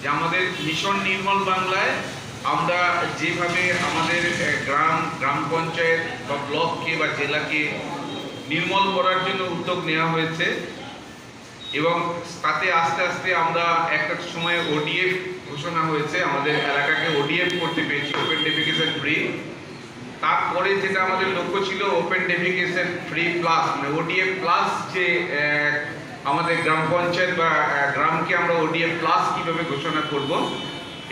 যে আমাদের মিশন নির্মল বাংলায় আমরা যেভাবে আমাদের গ্রাম গ্রাম পঞ্চায়েত বা ব্লককে বা জেলাকে নির্মল করার জন্য উদ্যোগ নেওয়া হয়েছে এবং তাতে আস্তে আস্তে আমরা একটা সময় ওডিএফ ঘোষণা হয়েছে, আমাদের এলাকাকে ওডিএফ করতে পেরেছি ওপেন ডেফিকেশন ফ্রি তারপরে যেটা আমাদের লক্ষ্য ছিল ওপেন ডেফিকেশন ফ্রি প্লাস মানে ওডিএফ প্লাস যে আমাদের গ্রাম পঞ্চায়েত বা গ্রামকে আমরা ওডিএফ প্লাস কীভাবে ঘোষণা করব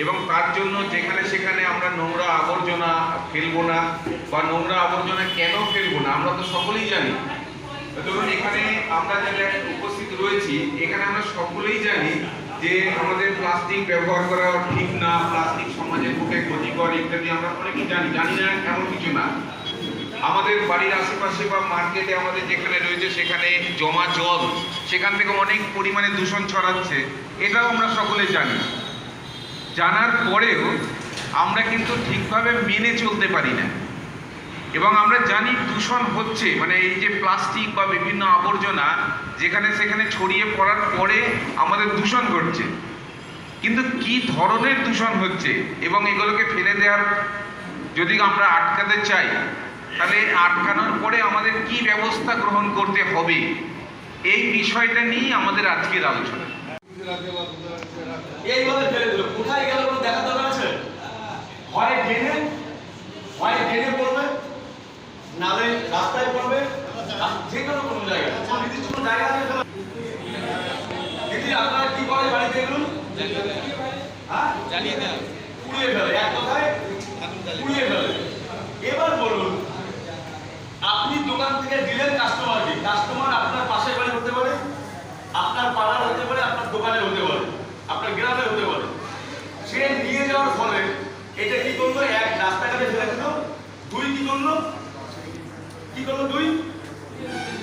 এবং তার জন্য যেখানে সেখানে আমরা নোংরা আবর্জনা ফেলব না বা নোংরা আবর্জনা কেন ফেলব না, আমরা তো সকলেই জানি। ধরুন এখানে আমরা যারা উপস্থিত রয়েছি, এখানে আমরা সকলেই জানি যে আমাদের প্লাস্টিক ব্যবহার করা ঠিক না, প্লাস্টিক সমাজের পক্ষে ক্ষতিকর ইত্যাদি আমরা অনেকেই জানি জানি না এমন কিছু না। আমাদের বাড়ির আশেপাশে বা মার্কেটে আমাদের যেখানে রয়েছে, সেখানে জমা জল সেখান থেকে অনেক পরিমাণে দূষণ ছড়াচ্ছে, এটাও আমরা সকলে জানি। জানার পরেও আমরা কিন্তু ঠিকভাবে মেনে চলতে পারি না। এবং আমরা জানি দূষণ হচ্ছে মানে এই যে প্লাস্টিক বা বিভিন্ন আবর্জনা, যেখানে সেখানে ছড়িয়ে পড়ার পরে আমাদের দূষণ ঘটছে। কিন্তু কি ধরনের দূষণ হচ্ছে এবং এগুলোকে ফেলে দেওয়ার যদি আমরা আটকাতে চাই, তাহলে আটকানোর পরে আমাদের কি ব্যবস্থা গ্রহণ করতে হবে? এই বিষয়টা নিয়েই আমাদের আজকের আলোচনা। এইভাবে ফেলে দিল। কোথায় গেল কোনো দেখা দরকার আছে? হয় হয় পড়বে নালে রাস্তায় পড়বে যে কোনো কোনো জায়গায়। কোনো নির্দিষ্ট কোনো জায়গা আছে দিদি আপনারা কি করে বাড়িতে এগুলো হ্যাঁ? জ্বালিয়ে দেওয়া পুড়িয়ে ফেলে এক কথায় পুড়িয়ে ফেলে। এবার বলুন আপনি দোকান থেকে দিলেন কাস্টমারকে কাস্টমার আপনার পাশে বাড়ি আপনার পাড়ার হতে পারে, আপনার দোকানে হতে পারে, আপনার গ্রামে হতে পারে। সে নিয়ে যাওয়ার ফলে এটা কি করল? এক রাস্তাঘাটে ফেলে দিল, দুই কি করল? কি করল দুই?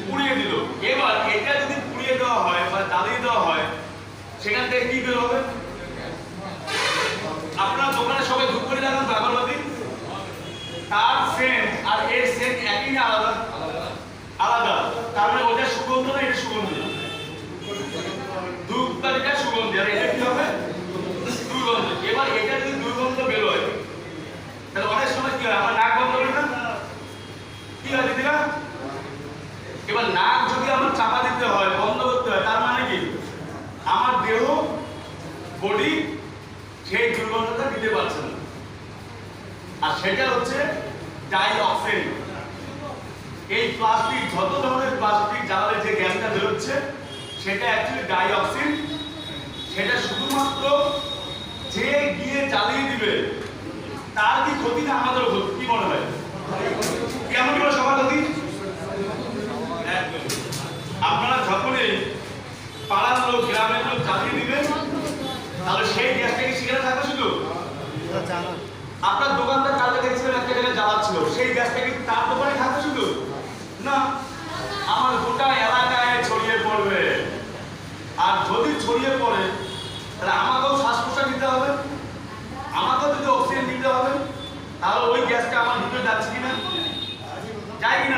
পুড়িয়ে দিল। এবার এটা যদি পুড়িয়ে দেওয়া হয় বা জ্বালিয়ে দেওয়া হয়, সেখান থেকে কি বের হবে? আপনার দোকানে সবাই ধূপ করে লাগান তো আগরবাতি তার সেন্ট আর এর সেন্ট একই না আলাদা আলাদা তার মানে ওটা সুগন্ধ না এটা সুগন্ধি ধূপকাঠিটা সুগন্ধি আর এটা কি হবে দুর্গন্ধ এবার এটা যদি দুর্গন্ধ বেরোয় তাহলে অনেক সময় কি হয় আমার নাক বন্ধ করে না কি হয় দিদিরা এবার নাক যদি আমার চাপা দিতে হয়, বন্ধ করতে হয়, তার মানে কি? আমার দেহ বডি সেই দুর্গন্ধটা দিতে পারছে না। আর সেটা হচ্ছে ডাইঅক্সিন এই প্লাস্টিক যত ধরনের প্লাস্টিক জ্বালালে যে গ্যাসটা বেরোচ্ছে, সেটা অ্যাকচুয়ালি ডাইঅক্সিন সেটা শুধুমাত্র যে গিয়ে জ্বালিয়ে দিবে, তার কি ক্ষতি না আমাদেরও ক্ষতি? কি মনে হয়? কেমন করে সবার ক্ষতি। আপনারা যখনই পাড়ার লোক, গ্রামের লোক জ্বালিয়ে দিবেন, তাহলে সেই গ্যাসটা কি সেখানে থাকবে শুধু? আপনার দোকানদার কালকে দেখছিলেন, একটা জায়গায় জ্বালাচ্ছিল সেই গ্যাসটা কি তার দোকানে থাকবে শুধু? না, আমার গোটা এলাকায় ছড়িয়ে পড়বে। আর যদি ছড়িয়ে পড়ে, তাহলে আমাকেও শ্বাস প্রশ্বাস নিতে হবে, আমাকেও যদি অক্সিজেন নিতে হবে, তাহলে ওই গ্যাসটা আমার ভিতরে যাচ্ছে কিনা? যায় কিনা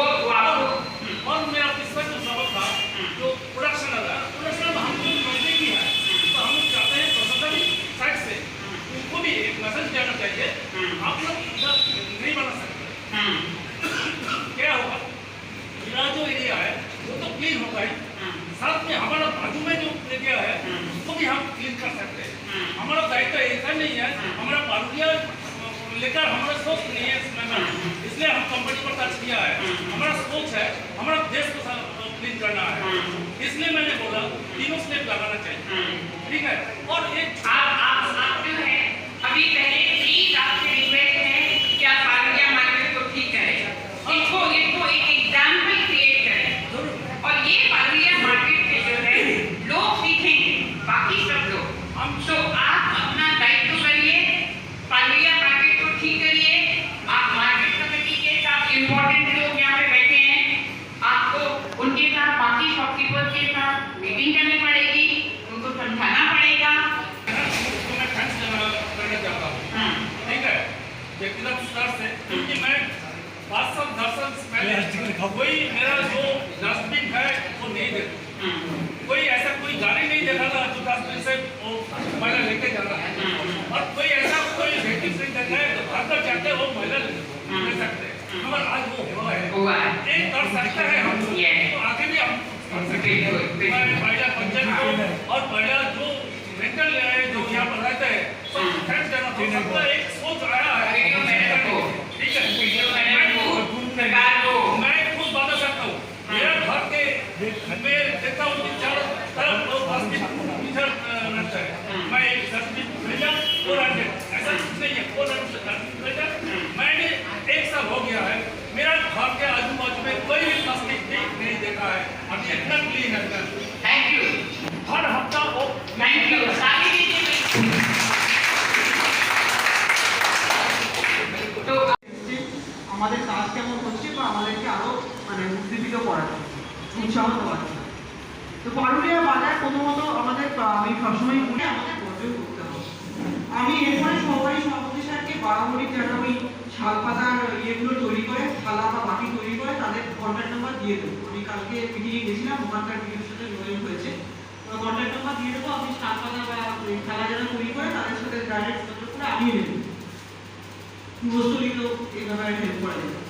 हमारा देश को क्लीन करना है। इसलिए मैंने बोला तीनों स्टेप लगाना चाहिए। ठीक है? और एक आप आप है। अभी पहले सर से क्योंकि मैं वास्तव दर्शन पहले कोई मेरा जो डस्टबिन है वो नहीं देता कोई ऐसा कोई गाड़ी नहीं देता था जो डस्टबिन से वो महिला लेके जा रहा है। और कोई ऐसा कोई व्यक्ति नहीं देता है तो घर तक जाके वो महिला ले सकते हैं। आज वो हुआ है। एक कर सकता है हम। तो आगे भी हम कर सकते हैं महिला पंचायत को और महिला जो मेंटल जो यहाँ पर रहते हैं सब थैंक्स देना तो सबका एक কেমন হচ্ছে বা আমাদেরকে আরও মানে উদ্দীপিত করা যায় উৎসাহ দেওয়া যায় তো পারুলিয়া বাজার প্রথমত আমাদের আমি সবসময় বলি, আমাদের বর্জন করতে হবে। আমি এরপরে সহকারী সভাপতি স্যারকে বারামণি যারা ওই শালপাতার ইয়েগুলো তৈরি করে, থালা বা বাটি তৈরি করে তাদের কন্ট্যাক্ট নাম্বার দিয়ে দেবো। আমি কালকে মিটিংয়ে গেছিলাম, ওখানকার মিটিংয়ের সাথে যোগাযোগ হয়েছে। কন্ট্যাক্ট নাম্বার দিয়ে দেবো আপনি শালপাতা বা ওই থালা যারা তৈরি করে তাদের সাথে ডাইরেক্ট যোগাযোগ করে আনিয়ে নেবেন গৃহস্থলীকেও এই ব্যাপারে হেল্প করা যাবে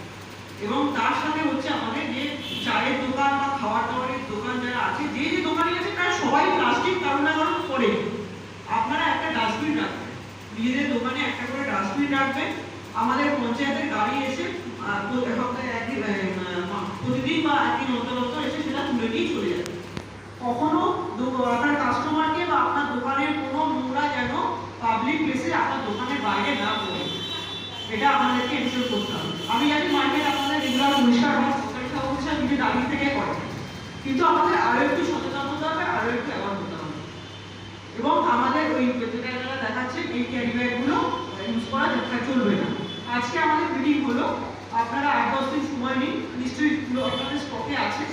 এবং তার সাথে হচ্ছে আমাদের যে চায়ের দোকান বা খাবার দাবারের দোকান যারা আছে, যে যে দোকানই আছে তারা সবাই প্লাস্টিক কারণ না কারণ করে আপনারা একটা ডাস্টবিন রাখবেন। নিজেদের দোকানে একটা করে ডাস্টবিন রাখবেন। আমাদের পঞ্চায়েতের গাড়ি এসে সপ্তাহে একদিন প্রতিদিন বা একদিন অন্তর অন্তর এসে সেটা তুলে নিয়ে চলে যাবে কখনো আপনার কাস্টমারকে বা আপনার দোকানের কোনো নোংরা যেন পাবলিক প্লেসে আপনার দোকানের বাইরে না পড়ে। এটা আমাদেরকে এনশিওর করতে হবে। আমি জানি মার্কেট আপনাদের রেগুলার পরিষ্কার হয় সরকারি দাবি থেকে করে। কিন্তু আমাদের আরও একটু সচেতন হতে হবে আরও একটু অ্যাওয়ার হতে হবে। এবং আমাদের ওই যেটা দেখাচ্ছে, এই ক্যারি ইউজ করা যাত্রা চলবে না। আজকে আমাদের মিটিং হলো, আপনারা আট দশ দিন সময় নিন, নিশ্চয়ই আপনাদের স্টকে আছে।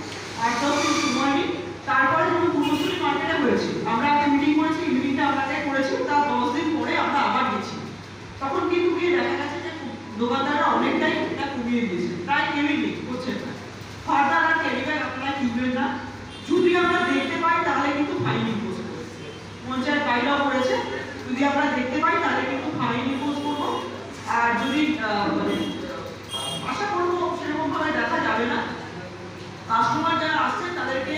আট দশ দিন সময় নিন, তারপরে যখন পূর্বস্থলী মার্কেটে হয়েছে। আমরা একটা মিটিং করেছি মিটিংটা আপনাদের করেছি তার দশ দিন পরে আমরা আবার গেছি। তখন কিন্তু গিয়ে দেখা গেছে যে দোকানদাররা অনেকটাই এটা কমিয়ে দিয়েছে। আপনারা না যদি আমরা দেখতে পাই, তাহলে কিন্তু ফাইন ইম্পোজ করব পঞ্চায়েত বাইরেও করেছে। যদি আমরা দেখতে পাই, তাহলে কিন্তু ফাইন ইম্পোজ করব। আর যদি মানে আশা করব সেরকমভাবে দেখা যাবে না। কাস্টমার যারা আসছেন তাদেরকে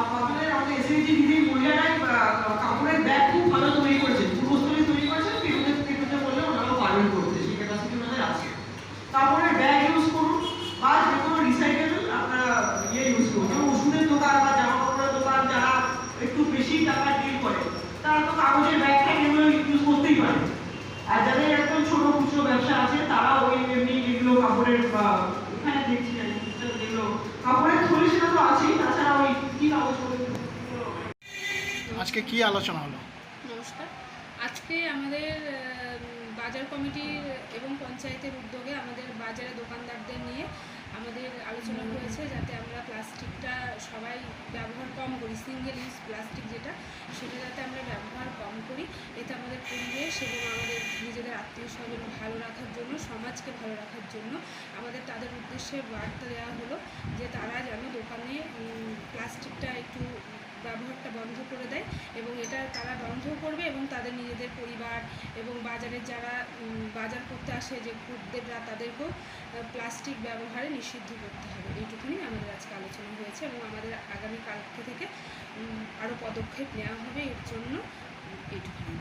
আপনাদের আমাদের এসএইচজি দিদি মহিলারাই আহ, কাপড়ের ব্যাগ খুব ভালো তৈরি করেছেন পূর্বস্থলী তৈরি করেছেন পেরোতে পেরোতে বললে ওনারাও পারবেন করতে সেই ক্যাপাসিটি ওনাদের আছে কাপড়ের ব্যাগ ইউজ করুন বা যে কোনো রিসাইকেল আপনারা ইয়ে ইউজ করুন যেমন ওষুধের দোকান বা জামা কাপড়ের দোকান যারা একটু বেশি টাকা ডিল করে তারা তো কাগজের ব্যাগ ট্যাগ এগুলো ইউজ করতেই পারে আর যাদের একদম ছোট খুচরো ব্যবসা আছে তারা ওই এমনি যেগুলো কাপড়ের এখানে সেটা তো আছেই তাছাড়া ওই কি আজকে কি আলোচনা হলো? নমস্কার। আজকে আমাদের বাজার কমিটির এবং পঞ্চায়েতের উদ্যোগে আমাদের বাজারে দোকানদারদের নিয়ে আমাদের আলোচনা হয়েছে, যাতে আমরা প্লাস্টিকটা কম করি সিঙ্গেল ইউজ প্লাস্টিক যেটা, সেটা যাতে আমরা ব্যবহার কম করি, এতে আমাদের পরিবেশ এবং আমাদের নিজেদের আত্মীয় স্বজন ভালো রাখার জন্য, সমাজকে ভালো রাখার জন্য আমাদের তাদের উদ্দেশ্যে বার্তা দেওয়া হলো যে তারা যেন দোকানে প্লাস্টিকটা একটু ব্যবহারটা বন্ধ করে দেয় এবং এটা তারা বন্ধও করবে এবং তাদের নিজেদের পরিবার এবং বাজারের যারা বাজার করতে আসে যে খদ্দেররা তাদেরকেও প্লাস্টিক ব্যবহারে নিষিদ্ধ করতে হবে। এইটুকুনি আমাদের আজকে আলোচনা হয়েছে এবং আমাদের আগামী কালকে থেকে আরও পদক্ষেপ নেওয়া হবে। এর জন্য এইটুকুনি